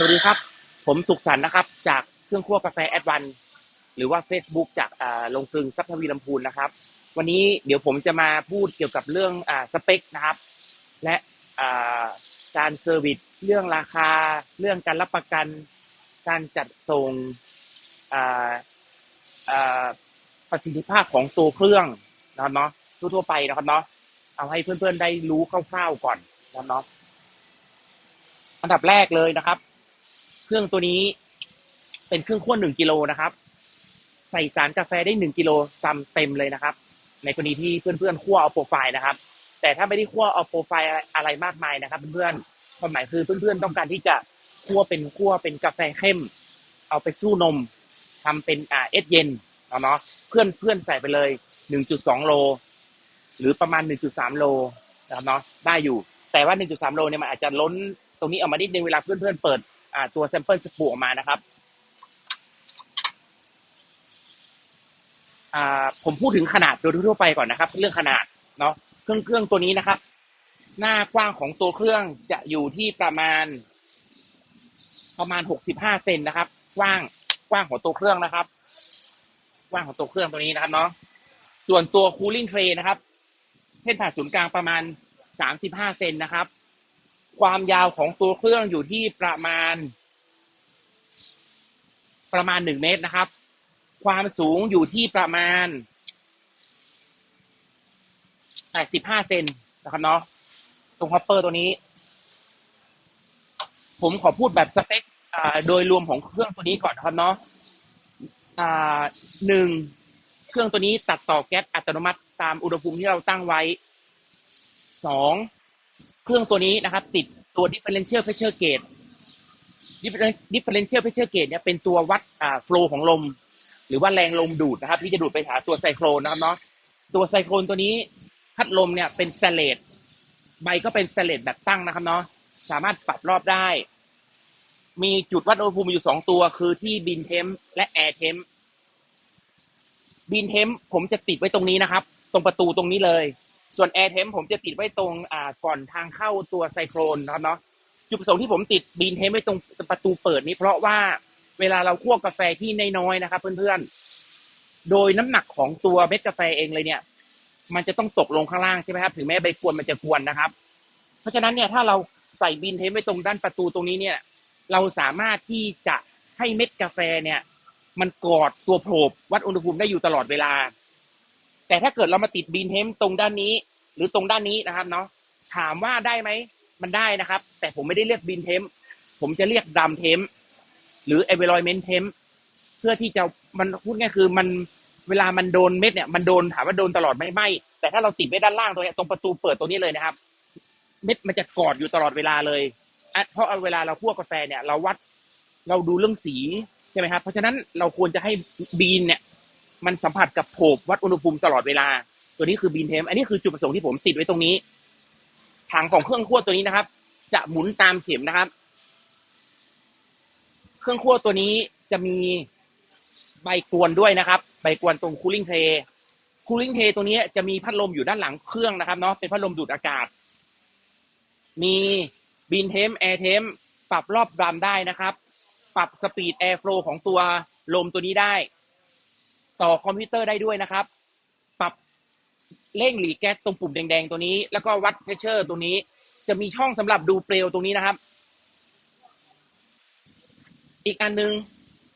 สวัสดีครับ ผมสุขสันต์นะครับ จากเครื่องคั่วกาแฟแอดวันหรือว่า Facebook จากอ่าลงกลึงซับทวีลำพูนนะครับ วันนี้เดี๋ยวผมจะมาพูดเกี่ยวกับเรื่องอ่าสเปคนะครับ และอ่าการเซอร์วิสเรื่องราคา เรื่องการรับประกัน การจัดส่งอ่าอ่าประสิทธิภาพของตัวเครื่องนะครับเนาะทั่วๆไปนะครับเนาะเอาให้เพื่อนๆได้รู้คร่าวๆก่อนนะครับเนาะอันดับแรกเลยนะครับ เครื่องตัวนี้เป็นเครื่องคั่วหนึ่งกิโลนะครับ ใส่สารกาแฟได้หนึ่งกิโลซัมเต็มเลยนะครับ ในกรณีที่เพื่อนๆคั่วเอาโปรไฟล์นะครับ แต่ถ้าไม่ได้คั่วเอาโปรไฟล์อะไรมากมายนะครับเพื่อนๆความหมายคือเพื่อนๆต้องการที่จะคั่วเป็นคั่วเป็นกาแฟเข้ม เอาไปสู้นมทำเป็นอ่าเอสเย็นเอาเนาะเพื่อนเพื่อนใส่ไปเลยหนึ่งจุดสองโล หรือประมาณหนึ่งจุดสามโลนะครับเนาะได้อยู่ แต่ว่าหนึ่งจุดสามโลเนี่ยมันอาจจะล้นตรงนี้ออกมานิดนึงเวลาเพื่อนๆเปิด อ่าตัวแซมเปิลสปูออกมานะครับอ่าผมพูดถึงขนาดโดยทั่วไปก่อนนะครับ เรื่องขนาดเนาะเครื่องเครื่องตัวนี้นะครับ หน้ากว้างของตัวเครื่องจะอยู่ที่ประมาณ ประมาณหกสิบห้าเซนนะครับ กว้างกว้างของตัวเครื่องนะครับกว้างของตัวเครื่องตัวนี้นะครับเนาะส่วนตัวคูลิ่งเทรนะครับ เส้นผ่าศูนย์กลางประมาณสามสิบห้าเซนนะครับ ความยาวของตัวเครื่องอยู่ที่ประมาณ ประมาณหนึ่งเมตรนะครับ ความสูงอยู่ที่ประมาณแปดสิบห้าเซนนะครับเนาะตรงฮอปเปอร์ตัวนี้ ผมขอพูดแบบสเปคโดยรวมของเครื่องตัวนี้ก่อนนะครับเนาะหนึ่งเครื่องตัวนี้ตัดต่อแก๊สอัตโนมัติตามอุณหภูมิที่เราตั้งไว้สอง เครื่องตัวนี้นะครับ ติดตัว differential pressure gauge Differen- differential pressure gauge เนี่ยเป็นตัววัดอ่า flow ของลม หรือว่าแรงลมดูดนะครับ ที่จะดูดไปหาตัวไซโครนนะครับเนาะตัวไซโครนตัวนี้พัดลมเนี่ยเป็นสเลตใบก็เป็นสเลตแบบตั้งนะครับเนาะสามารถปรับรอบได้ มีจุดวัดอุณหภูมิอยู่สองตัว คือที่บินเทมและแอร์เทมบินเทมผมจะติดไว้ตรงนี้นะครับ ตรงประตูตรงนี้เลย ส่วนแอร์เทมผมจะติดไว้ตรงอ่าก่อนทางเข้าตัวไซโครนนะครับเนาะจุดประสงค์ที่ผมติดบีนเทมไว้ตรงประตูเปิดนี้เพราะว่าเวลาเราคั่วกาแฟที่น้อยๆนะครับ เพื่อนๆ โดยน้ำหนักของตัวเม็ดกาแฟเองเลยเนี่ย มันจะต้องตกลงข้างล่างใช่ไหมครับ ถึงแม้ใบกวนมันจะกวนนะครับ เพราะฉะนั้นเนี่ยถ้าเราใส่บีนเทมไว้ตรงด้านประตูตรงนี้เนี่ย เราสามารถที่จะให้เม็ดกาแฟเนี่ย มันกอดตัวโผล่วัดอุณหภูมิได้อยู่ตลอดเวลา แต่ถ้าเกิดเรามาติดบีนเทมตรงด้านนี้ หรือตรงด้านนี้นะครับเนาะถามว่าได้ไหมมันได้นะครับ แต่ผมไม่ได้เรียกบีนเทมผมจะเรียกดัมเทมหรือเอเวลอยเมนเทมเพื่อที่จะมันพูดง่ายคือมันเวลามันโดนเม็ดเนี่ยมันโดนถามว่าโดนตลอดไหมไม่ แต่ถ้าเราติดไว้ด้านล่างตรงนี้ตรงประตูเปิดตรงนี้เลยนะครับ เม็ดมันจะกอดอยู่ตลอดเวลาเลยเพราะเอาเวลาเราคั่วกาแฟเนี่ย เราวัดเราดูเรื่องสีใช่ไหมครับ เพราะฉะนั้นเราควรจะให้บีนเนี่ย มันสัมผัสกับโผบวัดอุณหภูมิตลอดเวลา ตัวนี้คือบีนเทม อันนี้คือจุดประสงค์ที่ผมติดไว้ตรงนี้ ถังของเครื่องคั่วตัวนี้นะครับ จะหมุนตามเข็มนะครับ เครื่องคั่วตัวนี้จะมีใบกวนด้วยนะครับ ใบกวนตรงคูลิ่งเทคูลิ่งเทตัวนี้จะมีพัดลมอยู่ด้านหลังเครื่องนะครับเนาะ เป็นพัดลมดูดอากาศ มีบีนเทมแอร์เทมปรับรอบดำได้นะครับ ปรับสปีดแอร์ฟลของตัวลมตัวนี้ได้ ต่อคอมพิวเตอร์ได้ด้วยนะครับ ปรับเร่งหลีแก๊สตรงปุ่มแดงๆตัวนี้ แล้วก็วัดเพชเชอร์ตัวนี้ จะมีช่องสำหรับดูเปลวตรงนี้นะครับ อีกอันหนึง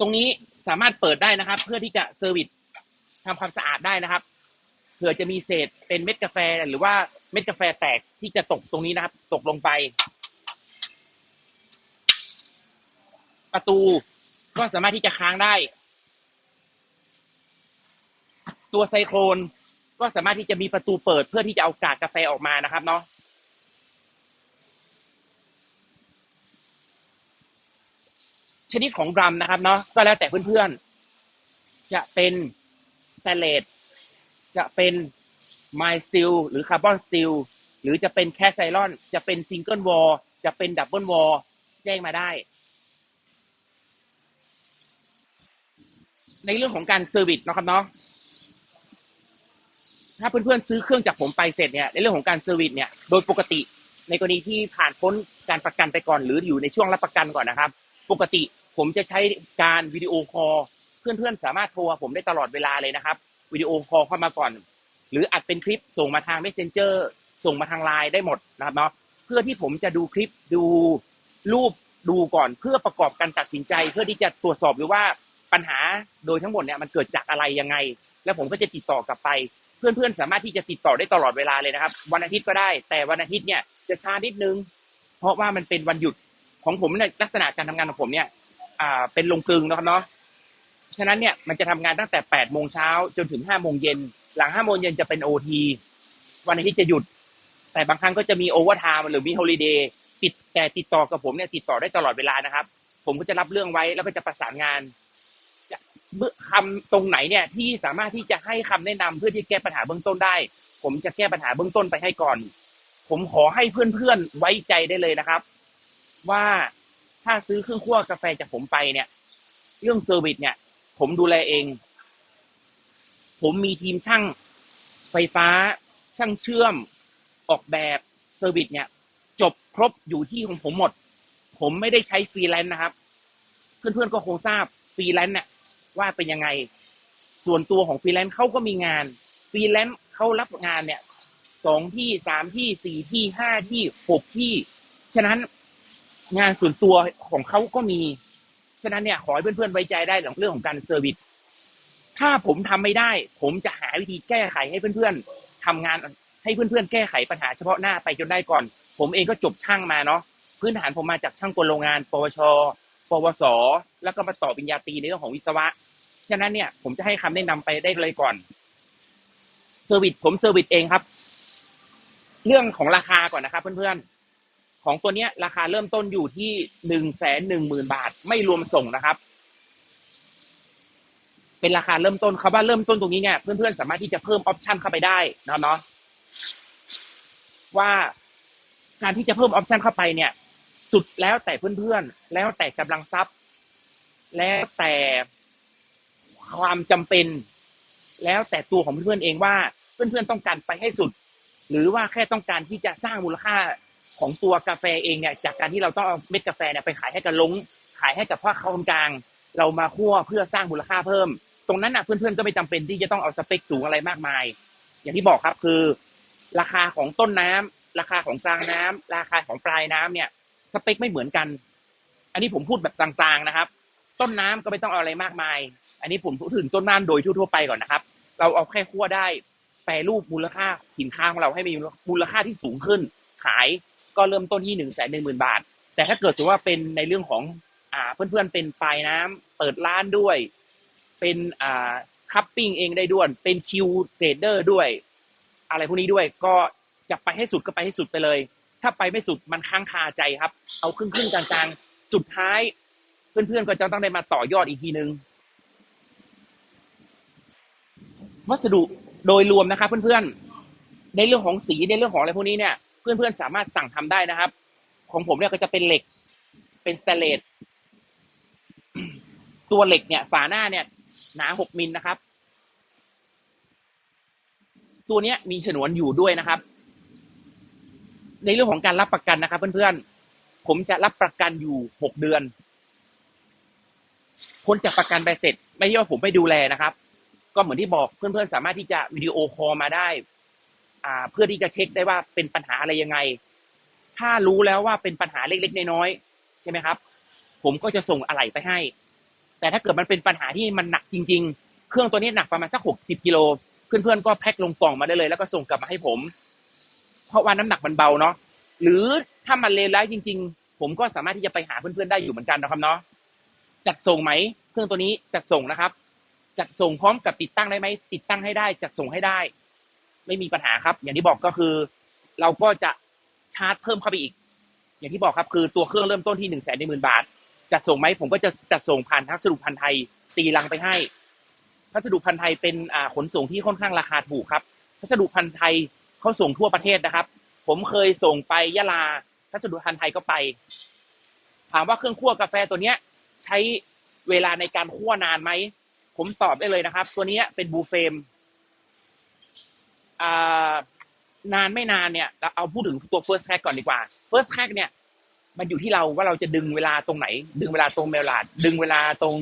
ตรงนี้สามารถเปิดได้นะครับ เพื่อที่จะเซอร์วิสทำความสะอาดได้นะครับเผื่อจะมีเศษเป็นเม็ดกาแฟหรือว่าเม็ดกาแฟแตกที่จะตกตรงนี้นะครับ ตกลงไป ประตูก็สามารถที่จะค้างได้ ตัวไซโครนก็สามารถที่จะมีประตูเปิดเพื่อที่จะเอากากกาแฟออกมานะครับเนาะชนิดของดรัมนะครับเนาะก็แล้วแต่เพื่อนๆ จะเป็นสแตนเลสจะเป็นไมล์สตีลหรือคาร์บอนสตีลหรือจะเป็นแคสไซลอนจะเป็นซิงเกิลวอลจะเป็นดับเบิลวอลแจ้งมาได้ ในเรื่องของการเซอร์วิสนะครับเนาะ ถ้าเพื่อนๆซื้อเครื่องจากผมไปเสร็จเนี่ยในเรื่องของการเซอร์วิสเนี่ยโดยปกติในกรณีที่ผ่านพ้นการประกันไปก่อน หรืออยู่ในช่วงรับประกันก่อนนะครับ ปกติผมจะใช้การวิดีโอคอลเพื่อนๆ สามารถโทรหาผมได้ตลอดเวลาเลยนะครับวิดีโอคอลเข้ามาก่อน หรืออัดเป็นคลิปส่งมาทาง messenger ส่งมาทางไลน์ได้หมดนะครับเนาะเพื่อที่ผมจะดูคลิปดูรูปดูก่อนเพื่อประกอบการตัดสินใจ เพื่อที่จะตรวจสอบหรือว่าปัญหาโดยทั้งหมดเนี่ยมันเกิดจากอะไรยังไง แล้วผมก็จะติดต่อกลับไป เพื่อนๆสามารถที่จะติดต่อได้ตลอดเวลาเลยนะครับ วันอาทิตย์ก็ได้ แต่วันอาทิตย์เนี่ยจะช้านิดนึง เพราะว่ามันเป็นวันหยุดของผมเนี่ยลักษณะการทำงานของผมเนี่ย อ่า เป็นลงกลึงนะครับเนาะฉะนั้นเนี่ยมันจะทำงานตั้งแต่แปดโมงเช้าจนถึงห้าโมงเย็นหลังห้าโมงเย็นจะเป็นโอทีวันอาทิตย์จะหยุด แต่บางครั้งก็จะมีโอเวอร์ไทม์หรือมีฮอลิเดย์ติดแต่ติดต่อกับผมเนี่ยติดต่อได้ตลอดเวลานะครับ ผมก็จะรับเรื่องไว้แล้วก็จะประสานงาน คำตรงไหนเนี่ยที่สามารถที่จะให้คำแนะนำเพื่อที่แก้ปัญหาเบื้องต้นได้ ผมจะแก้ปัญหาเบื้องต้นไปให้ก่อน ผมขอให้เพื่อนๆไว้ใจได้เลยนะครับ ว่าถ้าซื้อเครื่องคั่วกาแฟจากผมไปเนี่ย เรื่องเซอร์วิสเนี่ย ผมดูแลเอง ผมมีทีมช่างไฟฟ้า ช่างเชื่อม ออกแบบเซอร์วิสเนี่ย จบครบอยู่ที่ของผมหมด ผมไม่ได้ใช้ฟรีแลนซ์นะครับ เพื่อนๆก็คงทราบฟรีแลนซ์เนี่ย ว่าเป็นยังไง ส่วนตัวของฟรีแลนซ์เขาก็มีงานฟรีแลนซ์เขารับงานเนี่ยสองที่สามที่สี่ที่ห้าที่หกที่ ฉะนั้นงานส่วนตัวของเขาก็มี ฉะนั้นเนี่ยขอให้เพื่อนๆไว้ใจได้เรื่องของการเซอร์วิสถ้าผมทำไม่ได้ ผมจะหาวิธีแก้ไขให้เพื่อนๆทำงานให้เพื่อนๆแก้ไขปัญหาเฉพาะหน้าไปจนได้ก่อน ผมเองก็จบช่างมาเนาะพื้นฐานผมมาจากช่างกลโรงงาน ปวช ปวส แล้วก็มาต่อปริญญาตรีในเรื่องของวิศวะ ฉะนั้นเนี่ย ผมจะให้คำแนะนำไปได้เลยก่อนเซอร์วิสผมเซอร์วิสเองครับ เรื่องของราคาก่อนนะครับเพื่อนๆ ของตัวเนี้ย ราคาเริ่มต้นอยู่ที่หนึ่งแสนหนึ่งหมื่นบาท ไม่รวมส่งนะครับ เป็นราคาเริ่มต้นคำว่าเริ่มต้นตรงนี้เนี่ยเพื่อนๆสามารถที่จะเพิ่มออปชันเข้าไปได้นะเนาะว่าการที่จะเพิ่มออปชันเข้าไปเนี่ย สุดแล้วแต่เพื่อนๆ แล้วแต่กำลังทรัพย์ แล้วแต่ความจำเป็น แล้วแต่ตัวของเพื่อนๆเองว่า เพื่อนๆต้องการไปให้สุด หรือว่าแค่ต้องการที่จะสร้างมูลค่าของตัวกาแฟเองเนี่ย จากการที่เราต้องเอาเม็ดกาแฟเนี่ยไปขายให้กับลงขายให้กับพ่อค้าคนกลาง เรามาคั่วเพื่อสร้างมูลค่าเพิ่ม ตรงนั้นน่ะเพื่อนๆก็ไม่จำเป็นที่จะต้องเอาสเปคสูงอะไรมากมาย อย่างที่บอกครับคือ ราคาของต้นน้ำราคาของกลางน้ำราคาของปลายน้ำเนี่ย สเปคไม่เหมือนกัน อันนี้ผมพูดแบบกลางๆนะครับ ต้นน้ำก็ไม่ต้องเอาอะไรมากมาย อันนี้ผมพูดถึงต้นน้ำโดยทั่วๆไปก่อนนะครับ เราเอาแค่คั่วได้แปรรูปมูลค่าสินค้าของเราให้มีมูลค่าที่สูงขึ้น ขายก็เริ่มต้นที่หนึ่งแสนหนึ่งหมื่นบาท แต่ถ้าเกิดสมมติว่าเป็นในเรื่องของอ่าเพื่อนๆเป็นปลายน้ำเปิดร้านด้วย เป็นอ่าคัพปิ้งเองได้ด้วย เป็นคิวเทรดเดอร์ด้วย อะไรพวกนี้ด้วยก็จะไปให้สุดก็ไปให้สุดไปเลย ถ้าไปไม่สุดมันค้างคาใจครับ เอาครึ่งครึ่งๆกลางๆ สุดท้าย เพื่อนๆก็จะต้องได้มาต่อยอดอีกทีนึง วัสดุโดยรวมนะครับ เพื่อนๆ ในเรื่องของสีในเรื่องของอะไรพวกนี้เนี่ย เพื่อนๆสามารถสั่งทำได้นะครับ ของผมเนี่ยก็จะเป็นเหล็ก เป็นสแตนเลสตัวเหล็กเนี่ย ฝาหน้าเนี่ย หนาหกมิลนะครับ ตัวเนี้ยมีฉนวนอยู่ด้วยนะครับ ในเรื่องของการรับประกันนะครับเพื่อนๆ ผมจะรับประกันอยู่หกเดือนพ้นจากประกันไปเสร็จ ไม่ใช่ว่าผมไม่ดูแลนะครับ ก็เหมือนที่บอกเพื่อนๆ สามารถที่จะวิดีโอคอลมาได้ อ่า เพื่อที่จะเช็คได้ว่าเป็นปัญหาอะไรยังไง ถ้ารู้แล้วว่าเป็นปัญหาเล็กๆน้อยๆใช่ไหมครับ ผมก็จะส่งอะไหล่ไปให้ แต่ถ้าเกิดมันเป็นปัญหาที่มันหนักจริง ๆ เครื่องตัวนี้หนักประมาณสักหกสิบกิโลเพื่อนๆก็แพ็คลงกล่องมาได้เลย แล้วก็ส่งกลับมาให้ผม เพราะว่าน้ำหนักมันเบาเนาะหรือถ้ามันเลวร้ายจริง ๆ ผมก็สามารถที่จะไปหาเพื่อนๆได้อยู่เหมือนกันนะครับเนาะจัดส่งไหมเครื่องตัวนี้จัดส่งนะครับ จัดส่งพร้อมกับติดตั้งได้ไหมติดตั้งให้ได้ จัดส่งให้ได้ ไม่มีปัญหาครับ อย่างที่บอกก็คือ เราก็จะชาร์จเพิ่มเข้าไปอีก อย่างที่บอกครับคือตัวเครื่องเริ่มต้นที่หนึ่งแสนหนึ่งหมื่นบาทจัดส่งไหมผมก็จะจัดส่งผ่านพัสดุพันธ์ไทยตีลังไปให้พัสดุพันธ์ไทยเป็นขนส่งที่ค่อนข้างราคาถูกครับพัสดุพันธ์ไทย เขาส่งทั่วประเทศนะครับ ผมเคยส่งไปยะลาพัสดุพันไทยก็ไป ถามว่าเครื่องคั่วกาแฟตัวเนี้ย ใช้เวลาในการคั่วนานไหม ผมตอบได้เลยนะครับ ตัวนี้เป็นบูเฟมนานไม่นานเนี่ยเราเอาพูดถึงตัว first track ก่อนดีกว่า first track เนี่ย มันอยู่ที่เราว่าเราจะดึงเวลาตรงไหน ดึงเวลาตรงเวลาดดึงเวลาตรง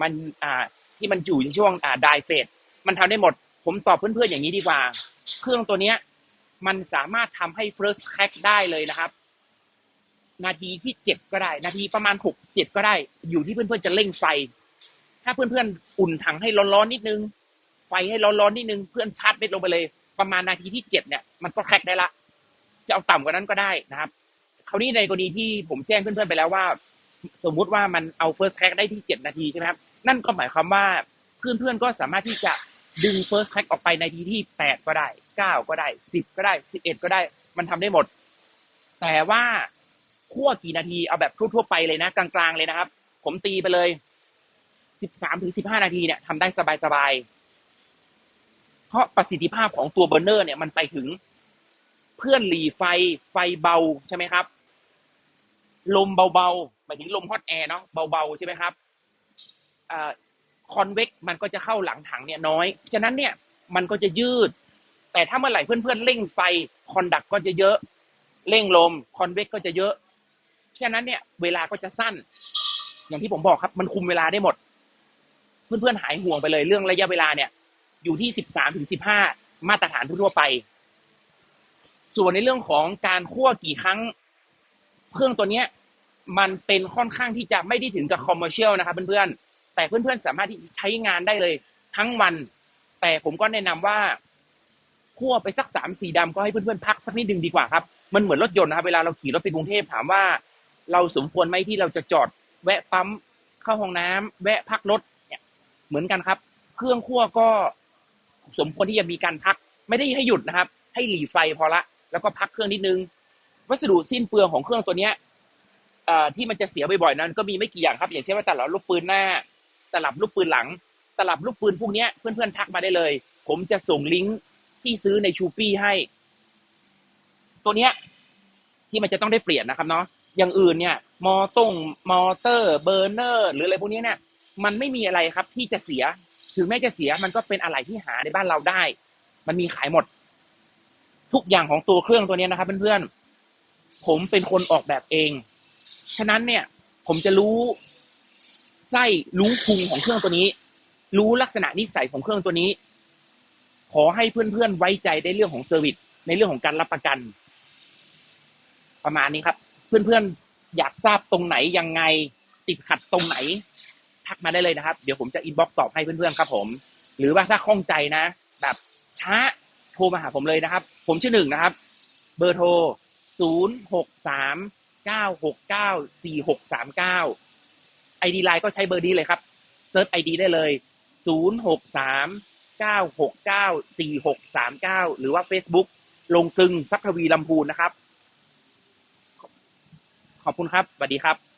มันอ่าที่มันอยู่ในช่วงอ่าไดเฟสมันทำได้หมด ผมตอบเพื่อนๆอย่างนี้ดีกว่า เครื่องตัวเนี้ย มันสามารถทำให้ first crack ได้เลยนะครับ นาทีที่เจ็ดก็ได้ นาทีประมาณหกเจ็ดก็ได้ อยู่ที่เพื่อนๆจะเร่งไฟ ถ้าเพื่อนๆอุ่นถังให้ร้อนๆนิดนึง ไฟให้ร้อนๆนิดนึง เพื่อนชาร์จเม็ดลงไปเลย ประมาณนาทีที่เจ็ดเนี่ยมันก็แคร็กได้ละ จะเอาต่ำกว่านั้นก็ได้นะครับ คราวนี้ในกรณีที่ผมแจ้งเพื่อนๆไปแล้วว่า สมมุติว่ามันเอา first crack ได้ที่เจ็ดนาทีใช่ไหมครับ นั่นก็หมายความว่าเพื่อนๆก็สามารถที่จะ ดึง first crack ออกไปในทีที่แปดก็ได้เก้าก็ได้สิบก็ได้สิบเอ็ดก็ได้ มันทำได้หมด แต่ว่าคั่วกี่นาทีเอาแบบทั่วๆไปเลยนะ กลางๆเลยนะครับ ผมตีไปเลยสิบสามถึงสิบห้านาทีเนี่ยทำได้สบายๆ เพราะประสิทธิภาพของตัวเบอร์เนอร์เนี่ยมันไปถึงเพื่อนหลีไฟไฟเบาใช่ไหมครับ ลมเบาๆหมายถึงลมฮอตแอร์เนาะเบาๆใช่ไหมครับ คอนเวกมันก็จะเข้าหลังถังเนี่ยน้อย ฉะนั้นเนี่ยมันก็จะยืด แต่ถ้าเมื่อไหร่เพื่อนๆเร่งไฟคอนดักก็จะเยอะ เร่งลมคอนเวกก็จะเยอะ ฉะนั้นเนี่ยเวลาก็จะสั้น อย่างที่ผมบอกครับ มันคุมเวลาได้หมด เพื่อนๆหายห่วงไปเลยเรื่องระยะเวลาเนี่ย อยู่ที่สิบสามถึงสิบห้ามาตรฐานทั่วไป ส่วนในเรื่องของการคั่วกี่ครั้ง เครื่องตัวเนี้ย มันเป็นค่อนข้างที่จะไม่ได้ถึงกับคอมเมอร์เชียลนะครับเพื่อนๆ แต่เพื่อนๆสามารถที่ใช้งานได้เลย ทั้งวัน แต่ผมก็แนะนำว่าคั่วไปสักสามสี่ดำก็ให้เพื่อนๆพักสักนิดนึงดีกว่าครับ มันเหมือนรถยนต์นะครับเวลาเราขี่รถไปกรุงเทพถามว่า เราสมควรไหมที่เราจะจอด แวะปั๊มเข้าห้องน้ำแวะพักรถเนี่ยเหมือนกันครับ เครื่องคั่วก็สมควรที่จะมีการพัก ไม่ได้ให้หยุดนะครับ ให้หลีไฟพอละ แล้วก็พักเครื่องนิดนึง วัสดุสิ้นเปลืองของเครื่องตัวเนี้ยที่มันจะเสียบ่อยๆนั้น ก็มีไม่กี่อย่างครับ อย่างเช่นว่าแต่ลับลูกปืนหน้า ตลับลูกปืนหลัง ตลับลูกปืนพวกนี้เพื่อนๆทักมาได้เลย ผมจะส่งลิงก์ที่ซื้อในชูปี้ให้ ตัวเนี้ย ที่มันจะต้องได้เปลี่ยนนะครับเนาะอย่างอื่นเนี่ย มอต้งมอเตอร์เบอร์เนอร์ หรืออะไรพวกนี้เนี่ย มันไม่มีอะไรครับ ที่จะเสีย ถึงแม้จะเสียมันก็เป็นอะไรที่หาในบ้านเราได้ มันมีขายหมด ทุกอย่างของตัวเครื่องตัวนี้นะครับเพื่อนๆผมเป็นคนออกแบบเอง ฉะนั้นเนี่ย ผมจะรู้ ไส้รู้พุงของเครื่องตัวนี้ รู้ลักษณะนิสัยของเครื่องตัวนี้ ขอให้เพื่อนๆไว้ใจในเรื่องของเซอร์วิสในเรื่องของการรับประกัน ประมาณนี้ครับ เพื่อนๆอยากทราบตรงไหนยังไงติดขัดตรงไหน ทักมาได้เลยนะครับ เดี๋ยวผมจะอินบ็อกซ์ตอบให้เพื่อนๆครับ ผม หรือว่าถ้าข้องใจนะ แบบช้าโทรมาหาผมเลยนะครับ ผมชื่อหนึ่งนะครับ เบอร์โทรศูนย์หกสามเก้าหกเก้าสี่หกสามเก้า ไอดีไลน์ก็ใช้เบอร์นี้เลยครับเซิร์ชไอดีได้เลยศูนย์หกสามเก้าหกเก้าสี่หกสามเก้าหรือว่า Facebook ลงตึงซักทวีลำพูนนะครับ ขอบคุณครับสวัสดีครับ